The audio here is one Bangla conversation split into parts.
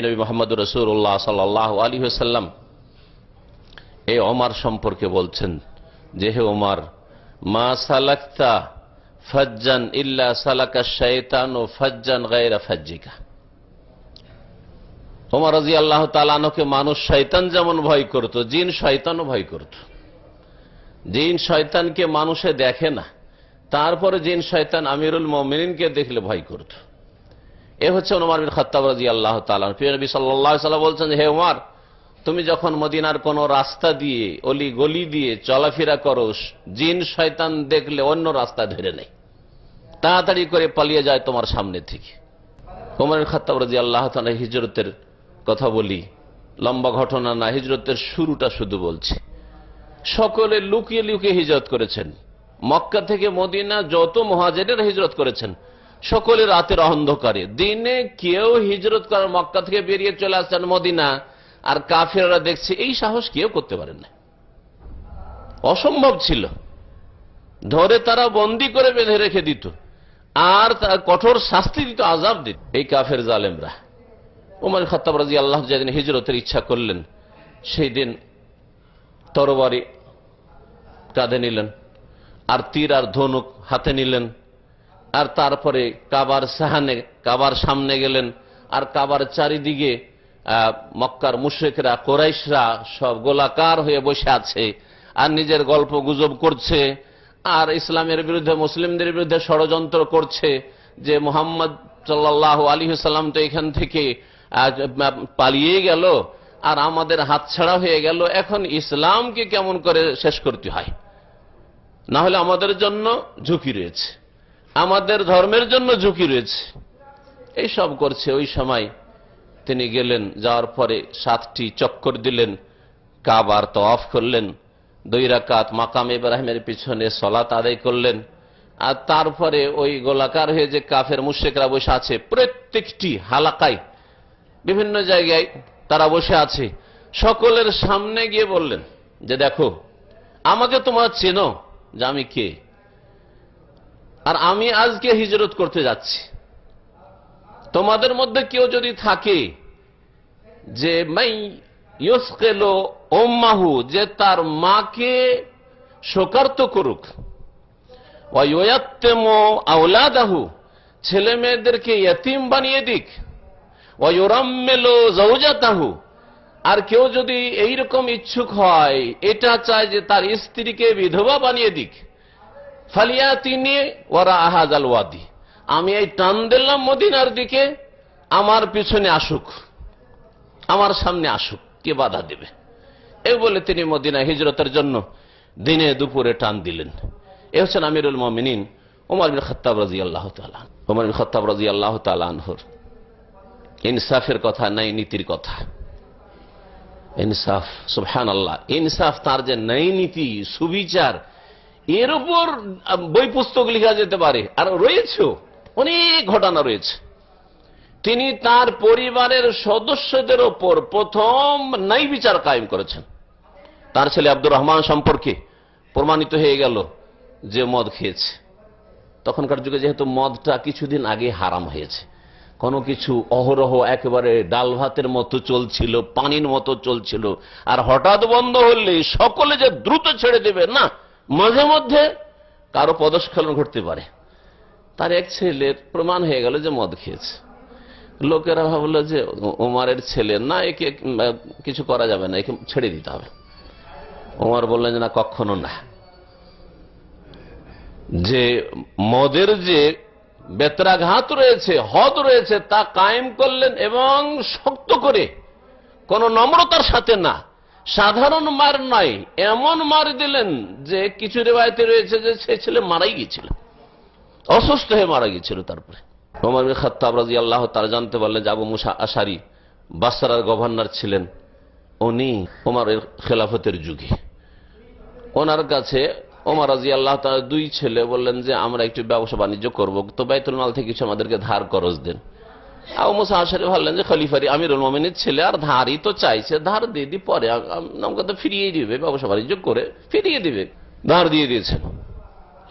নবী মোহাম্মদ রসুল্লাহ সাল্লাহ আলী সাল্লাম এই ওমার সম্পর্কে বলছেন যে, হে ওমার, মা সালাক্তা ফজ্জান ইল্লা সালাকা শৈতান ও ফজ্জান গায়রা ফজ্জিকা। ওমর রাজি আল্লাহ তালানকে মানুষ শয়তান যেমন ভয় করত, জিন শয়তানও ভয় করত। জিন শয়তানকে মানুষে দেখে না, তারপরে জিন শয়তান আমিরুল মমিনকে দেখলে ভয় করত। এ হচ্ছে ওমর বিন খত্তাব রাজি আল্লাহ তালান প্রিয় সাল্লাহ বলছেন হে ওমর তুমি যখন মদিনার কোন রাস্তা দিয়ে, অলি গলি দিয়ে চলাফেরা করো জিন, শয়তান দেখলে অন্য রাস্তা ধরে নেই। তাড়াতাড়ি করে পালিয়ে যায় তোমার সামনে থেকে। ওমরের খাত্তাব রাজি আল্লাহ তালা হিজরতের কথা বলি, লম্বা ঘটনা না, হিজরতের শুরুটা শুধু বলছি। সকলে লুকিয়ে লুকিয়ে হিজরত করেছেন। মক্কা থেকে মদিনা যত মহাজেরের হিজরত করেছেন সকলে রাতের অন্ধকারে। দিনে কেউ হিজরত করার মক্কা থেকে বেরিয়ে চলে আসছেন মদিনা, আর কাফেররা দেখছে এই সাহস কেউ করতে পারেন না। অসম্ভব ছিল। ধরে তারা বন্দি করে বেঁধে রেখে দিত, আর তার কঠোর শাস্তি দিত আজাব দিত। এই কাফের জালেমরা। উমর খত্তাব রাজি আল্লাহ যেদিন হিজরতের ইচ্ছা করলেন সেই দিন তরবারি কাঁধে নিলেন, আর তীর আর ধনুক হাতে নিলেন আর তারপরে কাবার সাহানে, কাবার সামনে গেলেন। আর কাবার চারিদিকে মক্কার মুশ্রেকরা, কোরাইশরা সব গোলাকার হয়ে বসে আছে। আর নিজের গল্প গুজব করছে। আর ইসলামের বিরুদ্ধে, মুসলিমদের বিরুদ্ধে ষড়যন্ত্র করছে যে মোহাম্মদ সাল্লাহ আলী সাল্লাম তো এখান থেকে পালিয়ে গেল। আর আমাদের হাতছাড়া হয়ে গেল। এখন ইসলামকে কেমন করে শেষ করতে হয়? না হলে আমাদের জন্য ঝুঁকি রয়েছে। আমাদের ধর্মের জন্য ঝুঁকি রয়েছে। এই সব করছে ওই সময় তিনি গেলেন, যাওয়ার পরে সাতটি চক্কর দিলেন, কাবার তফ করলেন, দুই রাকাত মাকাম ইব্রাহিমের পিছনে সলাত আদায় করলেন, আর তারপরে ওই গোলাকার হয়ে যে কাফের মুশেকরা বসে আছে, প্রত্যেকটি হালাকায়, বিভিন্ন জায়গায় তারা বসে আছে, সকলের সামনে গিয়ে বললেন যে, দেখো, আমাকে তোমার চেনো যে আমি কে? আর আমি আজকে হিজরত করতে যাচ্ছি। তোমাদের মধ্যে কেউ যদি থাকে যে, মাই ইউসকেলো ওম্মাহু যে তার মাকে শোকার্ত করুক। আউলাদাহু ছেলে মেয়েদেরকে ইয়তিম বানিয়ে দিক। ওয়োরাম্মেলো জৌজাতাহু আর কেউ যদি এইরকম ইচ্ছুক হয়, এটা চায় যে তার স্ত্রীকে বিধবা বানিয়ে দিক। ফালিয়া তিনি ওরা আহাজ আল ওয়াদি। আমি এই টান দিলাম মদিনার দিকে, আমার পিছনে আসুক, আমার সামনে আসুক, কে বাধা দেবে? এই বলে তিনি মদিনা হিজরতের জন্য দিনে দুপুরে টান দিলেন। এ হচ্ছেন আমিরুল মমিনিন ওমর বিন খত্তাব রাজি আল্লাহ ওমর বিন খত্তাব রাজি আল্লাহ তালানহর ইনসাফের কথা নাই, নীতির কথা। ইনসাফ সুবহান আল্লাহ ইনসাফ তার যে নাই নীতি, সুবিচার এর উপর বই পুস্তক লেখা যেতে পারে। আর রয়েছেও, অনেক ঘটনা রয়েছে। তিনি তার পরিবারের সদস্যদের ওপর প্রথম নাই বিচার কায়েম করেছেন। তার ছেলে আব্দুর রহমান সম্পর্কে প্রমাণিত হয়ে গেল যে মদ খেয়েছে। তখনকার যুগে যেহেতু মদটা কিছুদিন আগে হারাম হয়েছে, কোনো কিছু অহরহ একেবারে ডাল ভাতের মতো চলছিল, পানির মতো চলছিল, আর হঠাৎ বন্ধ হলে সকলে যে দ্রুত ছেড়ে দেবে, না মাঝে মধ্যে কারও পদস্খলন ঘটতে পারে। তার এক ছেলের প্রমাণ হয়ে গেল যে মদ খেয়েছে। লোকেরা ভাবলো যে ওমারের ছেলে, না, একে কিছু করা যাবে না, একে ছেড়ে দিতে হবে। ওমার বললেন যে, না, কখনো না। যে মদের যে বেতরাঘাত রয়েছে, হদ রয়েছে, তা কায়েম করলেন এবং শক্ত করে, কোন নম্রতার সাথে না। সাধারণ মার নয়, এমন মার দিলেন যে কিছু রেবায়তে রয়েছে যে সে ছেলে মারাই গিয়েছিল। অসুস্থ হয়ে মারা গিয়েছিল তারপরে। ওমর খাত্তাব রাজি আল্লাহ তারা জানতে পারলেন যে আবু মুসা আশারি বাসারার গভর্নর ছিলেন। উনি ওমারের খেলাফতের যুগে। ওনার কাছে ওমর রাজি আল্লাহ তার দুই ছেলে বললেন যে, আমরা একটু ব্যবসা বাণিজ্য করব, তো বাইতুল মাল থেকে কিছু আমাদেরকে ধার করজ দেন। আবু মুসা আশারি ভাবলেন যে খলিফারি আমিরুল মোমিনের ছেলে, আর ধারই তো চাইছে, ধার দিয়ে দি পরে আমাকে তো ফিরিয়ে দিবে, ব্যবসা বাণিজ্য করে ফিরিয়ে দিবে, ধার দিয়ে দিয়েছেন।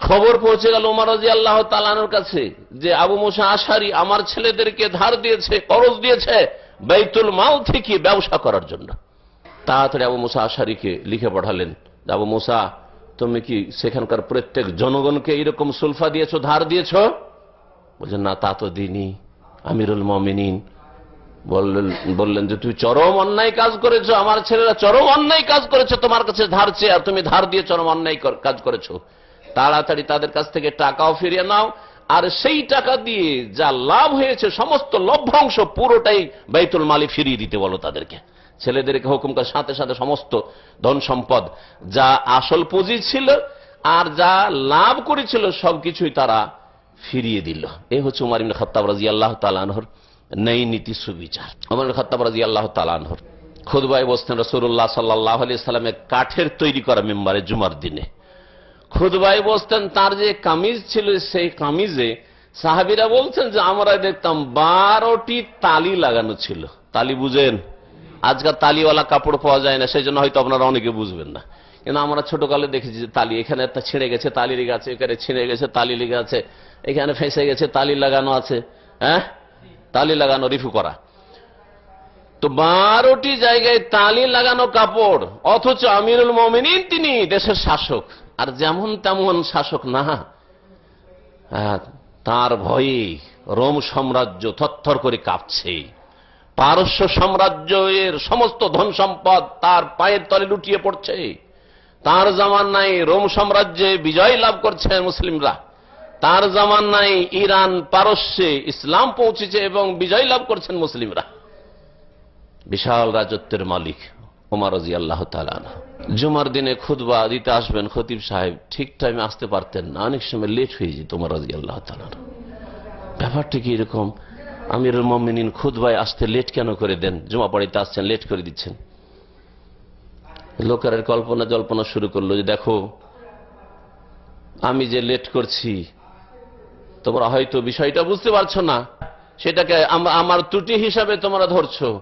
খবর পৌঁছে গেল উমার আল্লাহ তালানোর কাছে যে আবু মুসা আশারি আমার ছেলেদেরকে ধার দিয়েছে করজ দিয়েছে বাইতুল মাল থেকে ব্যবসা করার জন্য। তাড়াতাড়ি আবু মুসা আশারিকে লিখে পাঠালেন আবু মুসা, তুমি কি সেখানকার প্রত্যেক জনগণকে এরকম সুলফা দিয়েছ, ধার দিয়েছ? বলছেন, না, তা তো দিনই আমিরুল মমিনিন বললেন যে, তুমি চরম অন্যায় কাজ করেছ, আমার ছেলেরা চরম অন্যায় কাজ করেছে, তোমার কাছে ধার চেয়ে, আর তুমি ধার দিয়ে চরম অন্যায় কাজ করেছ। তাড়াতাড়ি তাদের কাছ থেকে টাকাও ফিরিয়ে নাও, আর সেই টাকা দিয়ে যা লাভ হয়েছে, সমস্ত লভ্যাংশ পুরোটাই বাইতুল মালি ফিরিয়ে দিতে বলো তাদেরকে। ছেলেদেরকে হুকুম করে, সাথে সাথে সমস্ত ধন সম্পদ, যা আসল পুঁজি ছিল আর যা লাভ করেছিল, সবকিছুই তারা ফিরিয়ে দিল। এ হচ্ছে উমার ইবনে খাত্তাব রাজি আল্লাহ তালানহর নেই নীতি সুবিচার। উমার খাত্তাব রাজি আল্লাহ তালানহর খুদবাই বসতেন রসুল্লাহ সাল্লাহ আলি সাল্লামের কাঠের তৈরি করা মেম্বারে জুমার দিনে। খুদবাই বসতেন, তার যে কামিজ ছিল সেই কামিজে সাহাবিরা বলছেন যে, আমরা দেখতাম বারোটি তালি লাগানো ছিল। তালি বুঝেন? আজকাল তালিওয়ালা কাপড় পাওয়া যায় না সেই জন্য হয়তো আপনারা অনেকে বুঝবেন না। কিন্তু আমরা ছোটকালে দেখেছি যে তালি এখানে একটা ছিঁড়ে গেছে তালি লেগে আছে এখানে ছিঁড়ে গেছে তালি লেগে আছে এখানে ফেঁসে গেছে তালি লাগানো আছে হ্যাঁ? তালি লাগানো রিফু করা। তো বারোটি জায়গায় তালি লাগানো কাপড় অথচ আমিরুল মমিনিন তিনি দেশের শাসক আর যেমন তেমন শাসক না। হ্যাঁ, তার ভয়ে রোম সাম্রাজ্য থরথর করে কাঁপছে। পারস্য সাম্রাজ্যের সমস্ত ধন সম্পদ তার পায়ের তলে লুটিয়ে পড়ছে। তার জামান নাই রোম সাম্রাজ্যে বিজয় লাভ করছে মুসলিমরা। তার জামান নাই ইরান পারস্যে ইসলাম পৌঁছেছে এবং বিজয় লাভ করছেন মুসলিমরা। বিশাল রাজত্বের মালিক ওমর আল্লাহ জুমার দিনে খুদবা দিতে আসবেন খতিব সাহেব, ঠিক টাইমে আসতে পারতেন না, অনেক সময় লেট হয়ে যেত ওমর রাজি আল্লাহ তালান ব্যাপারটা কি এরকম? আমিরুল মমিনিন খুদবায় আসতে লেট কেন করে দেন? জুমা পড়াইতে আসছেন লেট করে দিচ্ছেন। লোকের কল্পনা জল্পনা শুরু করল যে দেখো, আমি যে লেট করছি, তোমরা হয়তো বিষয়টা বুঝতে পারছ না। সেটাকে আমার ত্রুটি হিসাবে তোমরা ধরছো।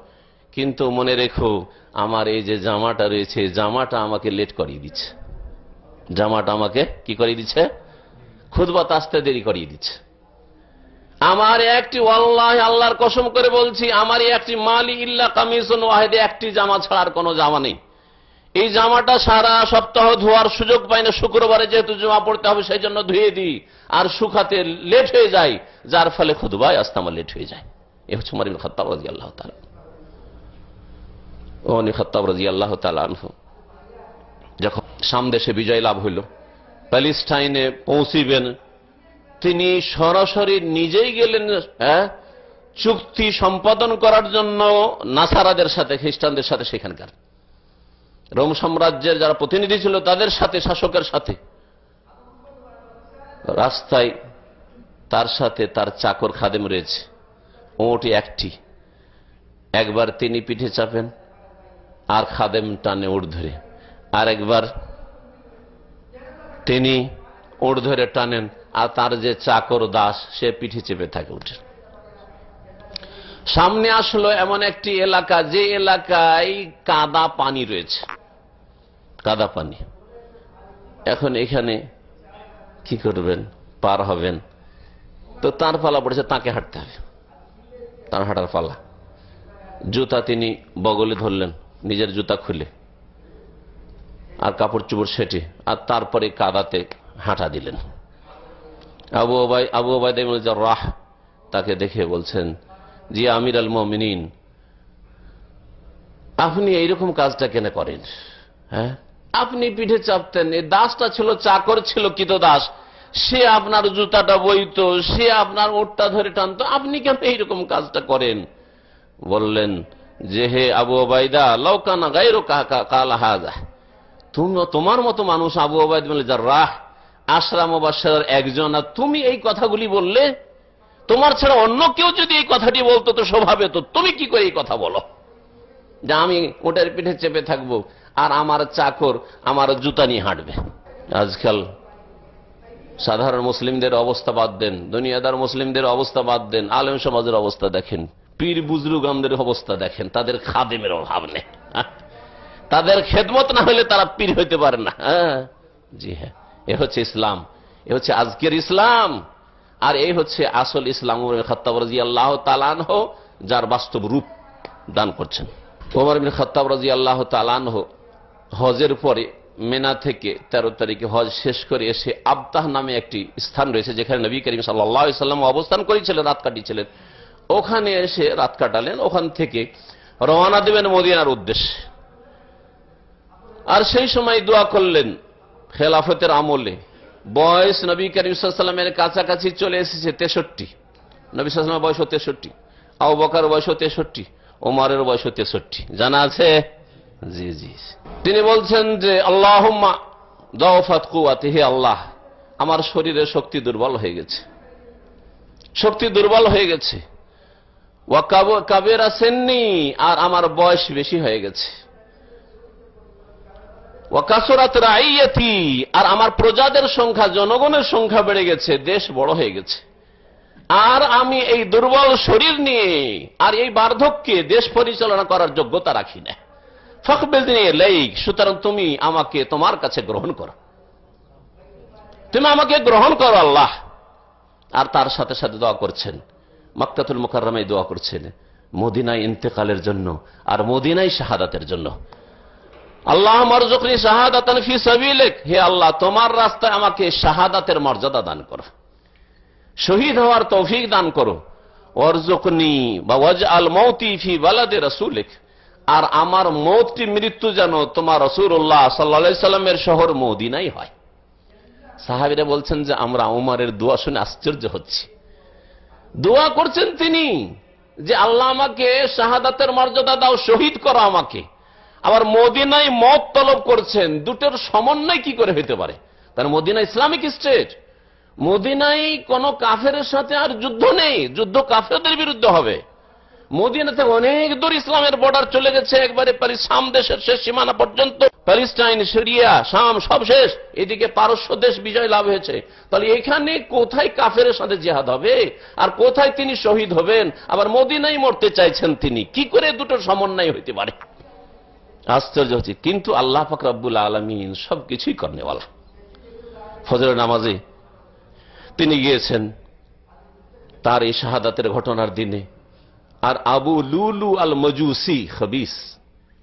কিন্তু মনে রেখো, আমার এই যে জামাটা রয়েছে, জামাটা আমাকে লেট করিয়ে দিচ্ছে। জামাটা আমাকে কি করিয়ে দিচ্ছে? খুদবাত আসতে দেরি করিয়ে দিচ্ছে। আমার একটি আল্লাহ আল্লাহর কসম করে বলছি আমার একটি মালি ইল্লা কামিসুন ওয়াহেদে, একটি জামা ছাড়ার কোনো জামা নেই। এই জামাটা সারা সপ্তাহ ধোয়ার সুযোগ পাই না, শুক্রবারে যেহেতু জমা পড়তে হবে, সেই জন্য ধুয়ে দিই। আর শুকাতে লেট হয়ে যায়, যার ফলে খুদবায় আসতে আমার লেট হয়ে যায়। এ হচ্ছে মারিন খত্তাব রাজি আল্লাহ খত্তাব রাজি আল্লাহ যখন সামদেশে বিজয় লাভ হইল, প্যালিস্টাইনে পৌঁছিবেন, তিনি সরাসরি নিজেই গেলেন হ্যাঁ চুক্তি সম্পাদন করার জন্য নাসারাদের সাথে, খ্রিস্টানদের সাথে সেখানকার। রোম সাম্রাজ্যের যারা প্রতিনিধি ছিল, তাদের সাথে, শাসকের সাথে। রাস্তায় তার সাথে তার চাকর খাদেম রয়েছে। ওটি একটি। একবার তিনি পিঠে চাপেন, আর খাদেম টানে ওর ধরে। আর একবার তিনি ওর ধরে টানেন, আর তার যে চাকর দাস, সে পিঠে চেপে থাকে উঠে। সামনে আসলো এমন একটি এলাকা, যে এলাকায় কাদা পানি রয়েছে। কাদা পানি। এখন এখানে কি করবেন? পার হবেন। তো তার পালা পড়েছে, তাকে হাঁটতে হবে। তার হাঁটার পালা। জুতা তিনি বগলে ধরলেন, নিজের জুতা খুলে। আর কাপড় চুপড় সেটে, আর তারপরে কাদাতে হাঁটা দিলেন। আবু ওবাই, আবু ওবায়দ রাহ তাকে দেখে বলছেন, জি আমির আল মমিনিন, আপনি এইরকম কাজটা কেন করেন? হ্যাঁ? আপনি পিঠে চাপতেন দাসটা ছিল, চাকর ছিল কিত দাস। সে আপনার জুতাটা বইতো, সে আপনার ওটটা ধরে টানতো। আপনি কেন এইরকম কাজটা করেন? বললেন, যে হে আবু ওবায়দা লৌকানা গাইরো তুমি তোমার মতো মানুষ আবু ওবায়দ বলে যার রাহ, আশরাম বাসার একজন। আর তুমি এই কথাগুলি বললে, তোমার ছাড়া অন্য কেউ যদি এই কথাটি বলতো তো স্বভাবে তো, তুমি কি করে এই কথা বলো? যে আমি ওটার পিঠে চেপে থাকব, আর আমার চাকর আমার জুতা নিয়ে হাঁটবে। আজকাল সাধারণ মুসলিমদের অবস্থা বাদ দেন, দুনিয়াদার মুসলিমদের অবস্থা বাদ দেন, আলেম সমাজের অবস্থা দেখেন, পীর বুজরুগামদের অবস্থা দেখেন, তাদের খাদেমের অভাব নেই। তাদের খেদমত না হলে তারা পীর হইতে পারে না। জি হ্যাঁ এ হচ্ছে ইসলাম, এ হচ্ছে আজকের ইসলাম, আর এই হচ্ছে আসল ইসলাম। খত্তাবরাজি আল্লাহ তালানহ যার বাস্তব রূপ দান করছেন। ওমর বিন খত্তাব রাজি আল্লাহ তালানহ হজের পরে মেনা থেকে তেরো তারিখে হজ শেষ করে এসে আবতাহ নামে একটি স্থান রয়েছে, যেখানে নবী করিম সাল্লাম অবস্থান করেছিলেন, রাত কাটিয়েছিলেন। ওখানে এসে রাত কাটালেন, ওখান থেকে রওনা দেবেন মদিনার উদ্দেশ্যে। আর সেই সময় দোয়া করলেন খেলাফতের আমলে। বয়স নবী করিম সাল্লামের কাছাকাছি চলে এসেছে তেষট্টি। নবী সাল্লামের বয়স তেষট্টি। আবু বকার বয়স তেষট্টি। ওমারের বয়স তেষট্টি। জানা আছে? জি জি। তিনি বলছেন যে আল্লাহ দফাত কুয়াতে হে আল্লাহ, আমার শরীরে শক্তি দুর্বল হয়ে গেছে। শক্তি দুর্বল হয়ে গেছে। ওয়া কাব- কাবেরা সেননি, আর আমার বয়স বেশি হয়ে গেছে। ওয়াকাসরাত রাইয়াতি, আর আমার প্রজাদের সংখ্যা, জনগণের সংখ্যা বেড়ে গেছে, দেশ বড় হয়ে গেছে। আর আমি এই দুর্বল শরীর নিয়ে আর এই বার্ধক্যে দেশ পরিচালনা করার যোগ্যতা রাখি না। ফখবেল নিয়ে লেইক, সুতরাং তুমি আমাকে তোমার কাছে গ্রহণ করো। তুমি আমাকে গ্রহণ করো আল্লাহ। আর তার সাথে সাথে দোয়া করছেন। মক্কাতুল মুকাররমায় দোয়া করছেন। মদিনায় ইন্তেকালের জন্য আর মদিনায় শাহাদাতের জন্য। আল্লাহ মরজুকনি শাহাদাতান ফি হে আল্লাহ, তোমার রাস্তায় আমাকে শাহাদাতের মর্যাদা দান করো। শহীদ হওয়ার তৌফিক দান করো। আল মৌতি আর আমার মৌতটি মৃত্যু যেন তোমার রসুল্লাহ সাল্লা সাল্লামের শহর মদিনাই হয়। সাহাবিরা বলছেন যে, আমরা উমারের দোয়া শুনে আশ্চর্য হচ্ছি। দোয়া করছেন তিনি যে, আল্লাহ আমাকে শাহাদাতের মর্যাদা দাও, শহীদ করো আমাকে। আবার মদিনায় মত তলব করছেন, দুটোর সমন্বয় কি করে হইতে পারে? তার মদিনা ইসলামিক স্টেট। মদিনায় কোন কাফের সাথে আর যুদ্ধ নেই। যুদ্ধ কাফেরদের বিরুদ্ধে হবে। মদিনাতে অনেক দূর ইসলামের বর্ডার চলে গেছে। একবারে শাম দেশের শেষ সীমানা পর্যন্ত। প্যালেস্টাইন, সিরিয়া, শাম সব শেষ। এদিকে পারস্য দেশ বিজয় লাভ হয়েছে। তাহলে এখানে কোথায় কাফের সাথে জেহাদ হবে? আর কোথায় তিনি শহীদ হবেন? আবার মদিনাই মরতে চাইছেন তিনি। কি করে দুটো সমন্বয় হইতে পারে? আশ্চর্য হচ্ছে। কিন্তু আল্লাহ ফাকরাবুল আলমিন সবকিছুই করেনেওয়ালা। ফজরের নামাজে তিনি গিয়েছেন তার এই শাহাদাতের ঘটনার দিনে। আর আবু লুলু আল মজুসি খবিস।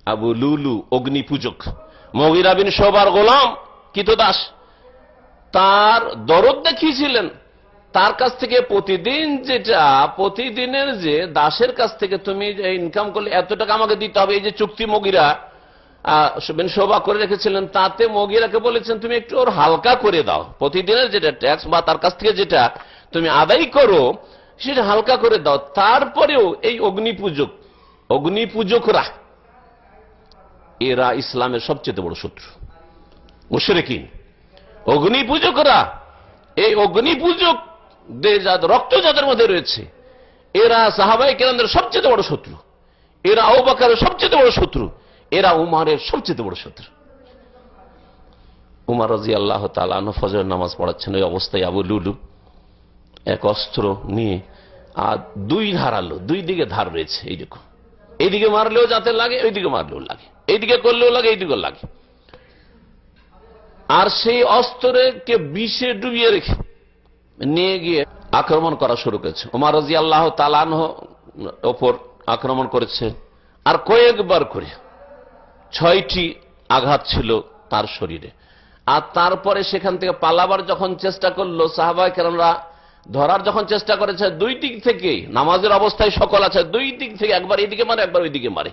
আবু লুলু অগ্নি পূজক মগিরা বিন সবার গোলাম, কিতদাস। তার দরদ দেখিয়েছিলেন। তার কাছ থেকে প্রতিদিন যেটা, প্রতিদিনের যে দাসের কাছ থেকে তুমি ইনকাম করলে, এত টাকা আমাকে দিতে হবে, এই যে চুক্তি মগিরা শোভা করে রেখেছিলেন, তাতে মগিরাকে বলেছেন, তুমি একটু ওর হালকা করে দাও। প্রতিদিনের যেটা ট্যাক্স বা তার কাছ থেকে যেটা তুমি আদায় করো, সেটা হালকা করে দাও। তারপরেও এই অগ্নি পূজক অগ্নি পূজকরা এরা ইসলামের সবচেয়ে বড় শত্রু। মুশরেকিন। অগ্নি পূজকরা এই অগ্নি পূজক রক্ত যাদের মধ্যে রয়েছে, এরা সাহাবাই কেরানদের সবচেয়ে বড় শত্রু। এরা আবাকারের সবচেয়ে বড় শত্রু। এরা উমারের সবচেয়ে বড় শত্রু। উমার রাজি আল্লাহ তালানো ফজর নামাজ পড়াচ্ছেন, ওই অবস্থায় আবু লুলু এক অস্ত্র নিয়ে, আর দুই ধারালো দুই দিকে ধার রয়েছে এইরকম এইদিকে মারলেও যাতে লাগে ওইদিকে মারলেও লাগে। এইদিকে করলেও লাগে এইদিকেও লাগে। আর সেই অস্ত্রকে বিষে ডুবিয়ে রেখে নিয়ে গিয়ে আক্রমণ করা শুরু করেছে। উমার রাজি আল্লাহ তালান ওপর আক্রমণ করেছে, আর কয়েকবার করে। ছয়টি আঘাত ছিল তার শরীরে। আর তারপরে সেখান থেকে পালাবার যখন চেষ্টা করল সাহাবাই কেরামরা ধরার যখন চেষ্টা করেছে, দুই দিক থেকে নামাজের অবস্থায় সকল আছে, দুই দিক থেকে একবার এইদিকে মারে, একবার ওইদিকে মারে।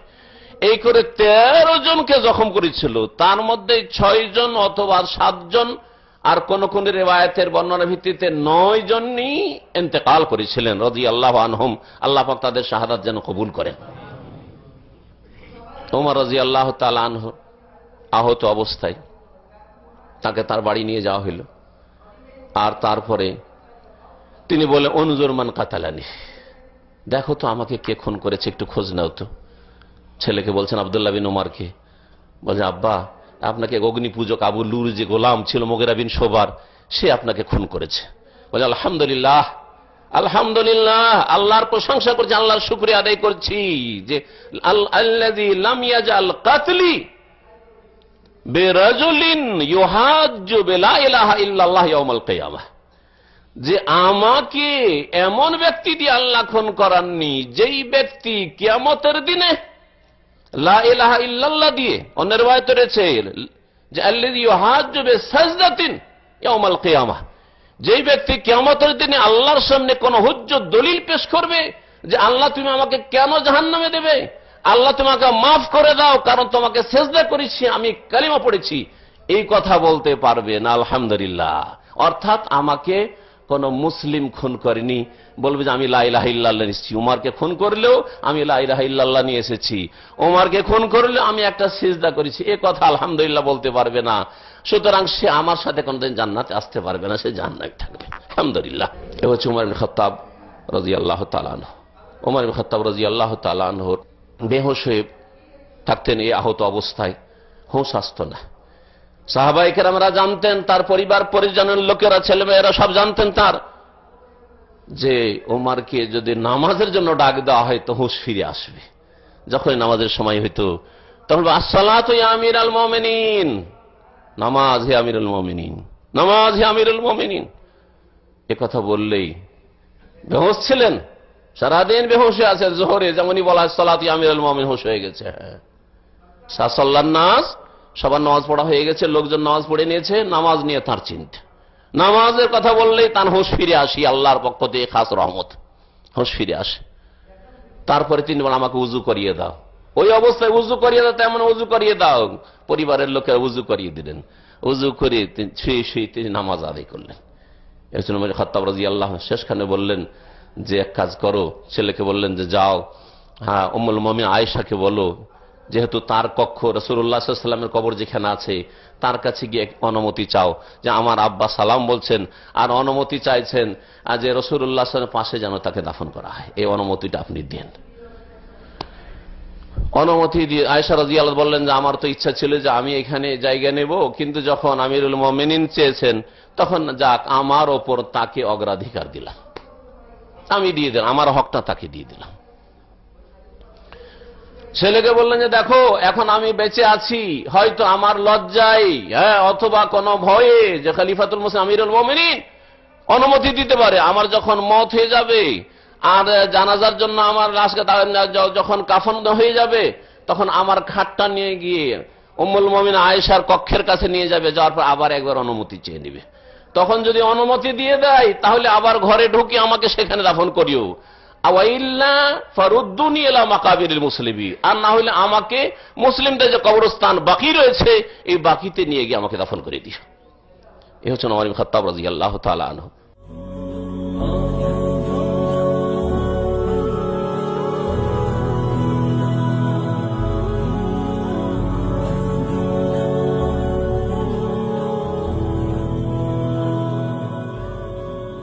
এই করে তেরো জনকে জখম করেছিল, তার মধ্যে ছয় জন অথবা সাতজন আর কোন কোন রেবায়তের বর্ণনা ভিত্তিতে নয় জনই এতেকাল করেছিলেন রদি আল্লাহ আনহম। আল্লাহ তাদের শাহাদাত যেন কবুল করেন। ওমর রাজি আল্লাহ তালানহ আহত অবস্থায় তাকে তার বাড়ি নিয়ে যাওয়া হইল। আর তারপরে তিনি বলে অনুজরমান কাতালানি। দেখো তো আমাকে কে খুন করেছে, একটু খোঁজ নাও তো। ছেলেকে বলছেন, আবদুল্লাহ বিন ওমারকে বলছে, আব্বা, আপনাকে অগ্নি পূজক আবু লুর যে গোলাম ছিল, মোগেরা বিন সোবার, সে আপনাকে খুন করেছে। বলে আলহামদুলিল্লাহ আলহামদুলিল্লাহ, আল্লাহর প্রশংসা করছি, আল্লাহর শুক্রিয়া আদায় করছি যে কাতলি ইয়াউমাল যে আমাকে এমন ব্যক্তি দিয়ে আল্লাহ খুন করাননি, যেই ব্যক্তি কিয়ামতের দিনে লা দিয়ে, অন্যের বায়ত রয়েছে যে আল্লাহ ইউহাজ্জু বিসাজদাতিন ইয়াউমাল কিয়ামাহ যেই ব্যক্তি কিয়ামতের দিনে আল্লাহর সামনে কোন হুজ্জত দলিল পেশ করবে যে, আল্লাহ, তুমি আমাকে কেন জাহান্নামে দেবে? আল্লাহ, তোমাকে মাফ করে দাও, কারণ তোমাকে সেজদা করেছি, আমি কালিমা পড়েছি। এই কথা বলতে পারবে না, আলহামদুলিল্লাহ। অর্থাৎ আমাকে কোন মুসলিম খুন করেনি। বলবে যে, আমি লাইলাহ ইল্লাল্লাহ এসেছি উমারকে খুন করলেও আমি লাইলাহ ইল্লাল্লাহ নিয়ে এসেছি। ওমারকে খুন করলেও আমি একটা সিজদা করেছি। এ কথা আলহামদুলিল্লাহ বলতে পারবে না। সুতরাং সে আমার সাথে কোনদিন জান্নাতে আসতে পারবে না, সে জান্নাত থাকবে। আলহামদুলিল্লাহ। এ হচ্ছে উমার বিন খত্তাব রাজি আল্লাহ তালান উমার বিন খত্তাব রাজি আল্লাহ তালানহর বেহোশ হয়ে থাকতেন এই আহত অবস্থায়। হোঁশ আসত না। সাহাবাইকের আমরা জানতেন, তার পরিবার, পরিজনের লোকেরা, ছেলেমেয়েরা সব জানতেন তার, যে ওমারকে যদি নামাজের জন্য ডাক দেওয়া হয় তো হুঁশ ফিরে আসবে। যখন নামাজের সময় হইতো, তখন আসসালাত আমির আল মমিনিন। নামাজ হে আমিরুল মমিনিন, নামাজ হে আমিরুল মমিনিন। কথা বললেই বেহোশ ছিলেন, সারাদিন বেহোশে আছে জোহরে, যেমনই বলা হয় সালাত আমিরুল মমিন হোশ হয়ে গেছে। হ্যাঁ সাসল্লার নাস সবার নামাজ পড়া হয়ে গেছে, লোকজন নামাজ পড়ে নিয়েছে, নামাজ নিয়ে তার চিন্তা। নামাজের কথা বললেই তার হোশ ফিরে আসি, আল্লাহর পক্ষ থেকে খাস রহমত, হোশ ফিরে আসে। তারপরে তিনি আমাকে উজু করিয়ে দাও। ওই অবস্থায় উজু করিয়ে দাও, তেমন উজু করিয়ে দাও। পরিবারের লোকেরা উজু করিয়ে দিলেন। উজু করে তিনি শুয়ে তিনি নামাজ আদায় করলেন। খত্তাব রাজি আল্লাহ শেষখানে বললেন যে, এক কাজ করো, ছেলেকে বললেন যে, যাও। হ্যাঁ অমুল মমি আয়েশাকে বলো, যেহেতু তার কক্ষ রসুল্লাহামের কবর যেখানে আছে, তার কাছে গিয়ে অনুমতি চাও। যে, আমার আব্বা সালাম বলছেন, আর অনুমতি চাইছেন আর যে রসুল্লাহ পাশে যেন তাকে দাফন করা হয়। এই অনুমতিটা আপনি দেন। অনুমতি দিয়ে আয়সা রাজি আল্লাহ বললেন যে, আমার তো ইচ্ছা ছিল যে আমি এখানে জায়গা নেব, কিন্তু যখন আমিরুল মমিনিন চেয়েছেন, তখন যাক, আমার ওপর তাকে অগ্রাধিকার দিলাম। আমি দিয়ে দিলাম, আমার হকটা তাকে দিয়ে দিলাম। ছেলেকে বললেন যে, দেখো, এখন আমি বেঁচে আছি, হয়তো আমার লজ্জায় হ্যাঁ অথবা কোনো ভয়ে যে খালিফাতুল মুসলিম আমিরুল মমিনিন অনুমতি দিতে পারে, আমার যখন মত হয়ে যাবে আর জানাজার জন্য আমার লাশকে যখন কাফন হয়ে যাবে, তখন আমার খাটটা নিয়ে গিয়ে উম্মুল মমিন আয়েশার কক্ষের কাছে নিয়ে যাবে, যাওয়ার পর আবার একবার অনুমতি চেয়ে নিবে। তখন যদি অনুমতি দিয়ে দেয়, তাহলে আবার ঘরে ঢুকে আমাকে সেখানে দাফন করিও। আর না হলে আমাকে মুসলিমদের যে কবরস্থান বাকি রয়েছে, এই বাকিতে নিয়ে গিয়ে আমাকে দাফন করে দিও। এ হচ্ছে নওয়ারিম খত্তাব রাজি আল্লাহ তালা আনহ।